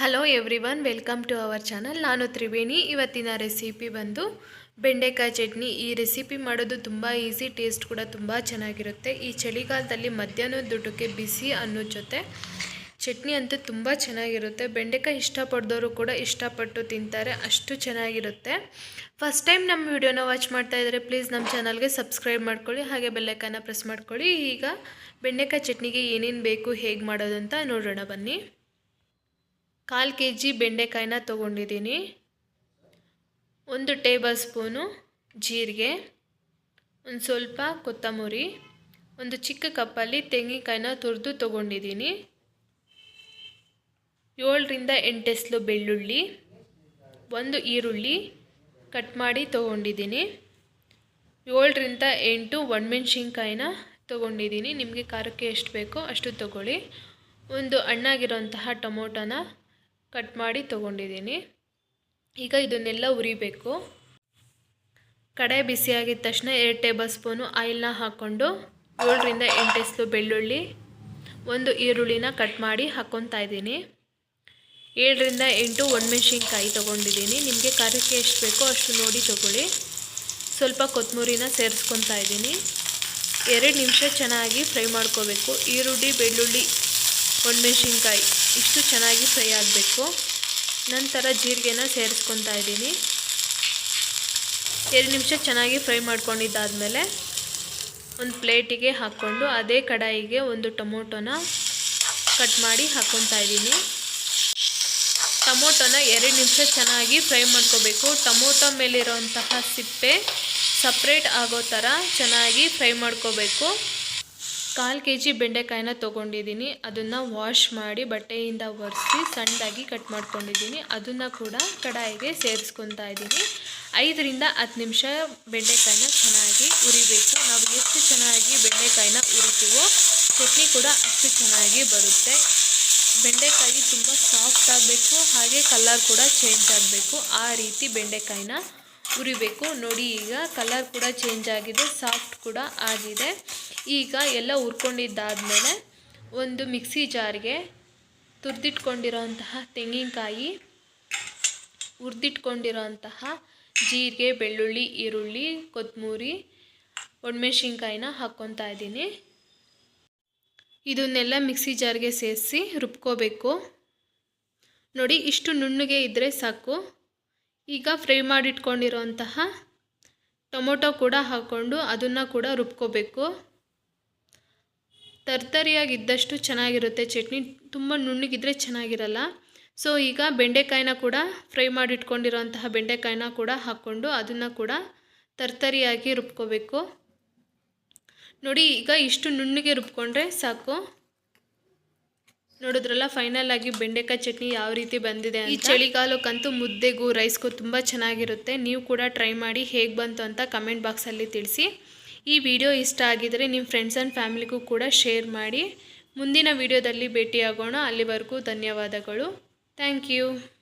Hello everyone welcome to our channel ನಾನು ತ್ರಿವೇಣಿ. ಇವತ್ತಿನ recipe ಬಂದು ಬೆಂಡೆಕಾಯಿ ಚಟ್ನಿ. ಈ ರೆಸಿಪಿ ಮಾಡೋದು ತುಂಬ ಈಸಿ ಟೇಸ್ಟ್ ಕೂಡ ತುಂಬ ಚೆನ್ನಾಗಿರುತ್ತೆ. ಈ ಚಳಿಗಾಲದಲ್ಲಿ ಮಧ್ಯಾಹ್ನದ ದುಡ್ಡಕ್ಕೆ ಬಿಸಿ ಅನ್ನೋ ಜೊತೆ ಚಟ್ನಿ ಅಂತೂ ತುಂಬ ಚೆನ್ನಾಗಿರುತ್ತೆ. ಬೆಂಡೆಕಾಯಿ ಇಷ್ಟಪಡ್ದವರು ಕೂಡ ಇಷ್ಟಪಟ್ಟು ತಿಂತಾರೆ, ಅಷ್ಟು ಚೆನ್ನಾಗಿರುತ್ತೆ. ಫಸ್ಟ್ ಟೈಮ್ ನಮ್ಮ ವಿಡಿಯೋನ ವಾಚ್ ಮಾಡ್ತಾ ಇದ್ದರೆ ಪ್ಲೀಸ್ ನಮ್ಮ ಚಾನಲ್ಗೆ ಸಬ್ಸ್ಕ್ರೈಬ್ ಮಾಡ್ಕೊಳ್ಳಿ, ಹಾಗೆ ಬೆಲ್ಲೈಕನ್ನ ಪ್ರೆಸ್ ಮಾಡ್ಕೊಳ್ಳಿ. ಈಗ ಬೆಂಡೆಕಾಯಿ ಚಟ್ನಿಗೆ ಏನೇನು ಬೇಕು, ಹೇಗೆ ಮಾಡೋದು ಅಂತ ನೋಡೋಣ ಬನ್ನಿ. ಕಾಲು ಕೆ ಜಿ ಬೆಂಡೆಕಾಯಿನ ತೊಗೊಂಡಿದ್ದೀನಿ. ಒಂದು ಟೇಬಲ್ ಸ್ಪೂನು ಜೀರಿಗೆ, ಒಂದು ಸ್ವಲ್ಪ ಕೊತ್ತಂಬರಿ, ಒಂದು ಚಿಕ್ಕ ಕಪ್ಪಲ್ಲಿ ತೆಂಗಿನಕಾಯಿನ ತುರಿದು ತೊಗೊಂಡಿದ್ದೀನಿ. ಏಳರಿಂದ ಎಂಟೆಸ್ಲು ಬೆಳ್ಳುಳ್ಳಿ, ಒಂದು ಈರುಳ್ಳಿ ಕಟ್ ಮಾಡಿ ತೊಗೊಂಡಿದ್ದೀನಿ. ಏಳರಿಂದ ಎಂಟು ಒಣಮೆಣ್ಸಿನ್ಕಾಯಿನ ತೊಗೊಂಡಿದ್ದೀನಿ. ನಿಮಗೆ ಖಾರಕ್ಕೆ ಎಷ್ಟು ಬೇಕೋ ಅಷ್ಟು ತೊಗೊಳ್ಳಿ. ಒಂದು ಹಣ್ಣಾಗಿರೋಂತಹ ಟೊಮೊಟೊನ ಕಟ್ ಮಾಡಿ ತೊಗೊಂಡಿದ್ದೀನಿ. ಈಗ ಇದನ್ನೆಲ್ಲ ಉರಿಬೇಕು. ಕಡೆ ಬಿಸಿಯಾಗಿದ್ದ ತಕ್ಷಣ ಎರಡು ಟೇಬಲ್ ಸ್ಪೂನು ಆಯಿಲ್ನ ಹಾಕ್ಕೊಂಡು ಏಳರಿಂದ ಎಂಟೆಸ್ಲು ಬೆಳ್ಳುಳ್ಳಿ, ಒಂದು ಈರುಳ್ಳಿನ ಕಟ್ ಮಾಡಿ ಹಾಕ್ಕೊತಾ ಇದ್ದೀನಿ. ಏಳರಿಂದ ಎಂಟು ಒಣಮೆಣ್ಸಿನ್ಕಾಯಿ ತೊಗೊಂಡಿದ್ದೀನಿ. ನಿಮಗೆ ಖಾರಕ್ಕೆ ಎಷ್ಟು ಬೇಕೋ ಅಷ್ಟು ನೋಡಿ ತೊಗೊಳ್ಳಿ. ಸ್ವಲ್ಪ ಕೊತ್ತಂಬರಿನ ಸೇರಿಸ್ಕೊತಾ ಇದ್ದೀನಿ. ಎರಡು ನಿಮಿಷ ಚೆನ್ನಾಗಿ ಫ್ರೈ ಮಾಡ್ಕೋಬೇಕು. ಈರುಳ್ಳಿ, ಬೆಳ್ಳುಳ್ಳಿ ಒಣಮೆಣ್ಸಿನ್ಕಾಯಿ. ಇಷ್ಟು ಚೆನ್ನಾಗಿ ಫ್ರೈ ಆಗಬೇಕು. ನಂತರ ಜೀರಿಗೆನ ಸೇರಿಸ್ಕೊತಾ ಇದ್ದೀನಿ. ಎರಡು ನಿಮಿಷ ಚೆನ್ನಾಗಿ ಫ್ರೈ ಮಾಡ್ಕೊಂಡಿದ್ದಾದಮೇಲೆ ಒಂದು ಪ್ಲೇಟಿಗೆ ಹಾಕ್ಕೊಂಡು ಅದೇ ಕಡಾಯಿಗೆ ಒಂದು ಟೊಮೊಟೊನ ಕಟ್ ಮಾಡಿ ಹಾಕ್ಕೊತಾ ಇದ್ದೀನಿ. ಟೊಮೊಟೊನ ಎರಡು ನಿಮಿಷ ಚೆನ್ನಾಗಿ ಫ್ರೈ ಮಾಡ್ಕೋಬೇಕು. ಟೊಮೊಟೊ ಮೇಲಿರೋಂತಹ ಸಿಪ್ಪೆ ಸಪ್ರೇಟ್ ಆಗೋ ಥರ ಚೆನ್ನಾಗಿ ಫ್ರೈ ಮಾಡ್ಕೋಬೇಕು. ಕಾಲು ಕೆ ಜಿ ಬೆಂಡೆಕಾಯಿನ ತೊಗೊಂಡಿದ್ದೀನಿ. ಅದನ್ನು ವಾಶ್ ಮಾಡಿ ಬಟ್ಟೆಯಿಂದ ಒರೆಸಿ ಸಣ್ಣದಾಗಿ ಕಟ್ ಮಾಡ್ಕೊಂಡಿದ್ದೀನಿ. ಅದನ್ನು ಕೂಡ ಕಡಾಯಿಗೆ ಸೇರಿಸ್ಕೊತಾ ಇದ್ದೀನಿ. ಐದರಿಂದ ಹತ್ತು ನಿಮಿಷ ಬೆಂಡೆಕಾಯಿನ ಚೆನ್ನಾಗಿ ಉರಿಬೇಕು. ನಾವು ಎಷ್ಟು ಚೆನ್ನಾಗಿ ಬೆಂಡೆಕಾಯಿನ ಉರಿತೀವೋ ಚಟ್ನಿ ಕೂಡ ಅಷ್ಟು ಚೆನ್ನಾಗಿ ಬರುತ್ತೆ. ಬೆಂಡೆಕಾಯಿ ತುಂಬ ಸಾಫ್ಟ್ ಆಗಬೇಕು, ಹಾಗೆ ಕಲರ್ ಕೂಡ ಚೇಂಜ್ ಆಗಬೇಕು. ಆ ರೀತಿ ಬೆಂಡೆಕಾಯಿನ ಉರಿಬೇಕು. ನೋಡಿ ಈಗ ಕಲರ್ ಕೂಡ ಚೇಂಜ್ ಆಗಿದೆ ಸಾಫ್ಟ್ ಕೂಡ ಆಗಿದೆ. ಈಗ ಎಲ್ಲ ಹುರ್ಕೊಂಡಿದ್ದಾದಮೇಲೆ ಒಂದು ಮಿಕ್ಸಿ ಜಾರ್ಗೆ ತುರಿದಿಟ್ಕೊಂಡಿರೋಂತಹ ತೆಂಗಿನಕಾಯಿ, ಹುರಿದಿಟ್ಕೊಂಡಿರೋಂತಹ ಜೀರಿಗೆ, ಬೆಳ್ಳುಳ್ಳಿ, ಈರುಳ್ಳಿ ಕೊತ್ತಂಬರಿ ಒಣಮೆಣ್ಸಿನ್ಕಾಯಿನ ಹಾಕ್ಕೊತಾ ಇದ್ದೀನಿ. ಇದನ್ನೆಲ್ಲ ಮಿಕ್ಸಿ ಜಾರ್ಗೆ ಸೇರಿಸಿ ರುಬ್ಕೋಬೇಕು. ನೋಡಿ, ಇಷ್ಟು ನುಣ್ಣಗೆ ಇದ್ದರೆ ಸಾಕು. ಈಗ ಫ್ರೈ ಮಾಡಿಟ್ಕೊಂಡಿರೋಂತಹ ಟೊಮೊಟೊ ಕೂಡ ಹಾಕ್ಕೊಂಡು ಅದನ್ನು ಕೂಡ ರುಬ್ಕೋಬೇಕು. ತರ್ತರಿಯಾಗಿದ್ದಷ್ಟು ಚೆನ್ನಾಗಿರುತ್ತೆ. ಚಟ್ನಿ ತುಂಬ ನುಣ್ಣಗಿದ್ರೆ ಚೆನ್ನಾಗಿರಲ್ಲ. ಸೊ ಈಗ ಬೆಂಡೆಕಾಯಿನ ಕೂಡ ಫ್ರೈ ಮಾಡಿಟ್ಕೊಂಡಿರೋಂತಹ ಬೆಂಡೆಕಾಯಿನ ಕೂಡ ಹಾಕ್ಕೊಂಡು ಅದನ್ನು ಕೂಡ ತರ್ತರಿಯಾಗಿ ರುಬ್ಕೋಬೇಕು. ನೋಡಿ, ಈಗ ಇಷ್ಟು ನುಣ್ಣಗೆ ರುಬ್ಕೊಂಡ್ರೆ ಸಾಕು. ನೋಡಿದ್ರಲ್ಲ ಫೈನಲ್ ಆಗಿ ಬೆಂಡೆಕಾಯಿ ಚಟ್ನಿ ಯಾವ ರೀತಿ ಬಂದಿದೆ ಈ ಚಳಿಗಾಲಕ್ಕಂತೂ ಮುದ್ದೆಗೂ ರೈಸ್ಗೂ ತುಂಬ ಚೆನ್ನಾಗಿರುತ್ತೆ. ನೀವು ಕೂಡ ಟ್ರೈ ಮಾಡಿ ಹೇಗೆ ಬಂತು ಅಂತ ಕಮೆಂಟ್ ಬಾಕ್ಸಲ್ಲಿ ತಿಳಿಸಿ. ಈ ವಿಡಿಯೋ ಇಷ್ಟ ಆಗಿದರೆ ನಿಮ್ಮ ಫ್ರೆಂಡ್ಸ್ ಆ್ಯಂಡ್ ಫ್ಯಾಮಿಲಿಗೂ ಕೂಡ ಶೇರ್ ಮಾಡಿ. ಮುಂದಿನ ವಿಡಿಯೋದಲ್ಲಿ ಭೇಟಿಯಾಗೋಣ. ಅಲ್ಲಿವರೆಗೂ ಧನ್ಯವಾದಗಳು. Thank you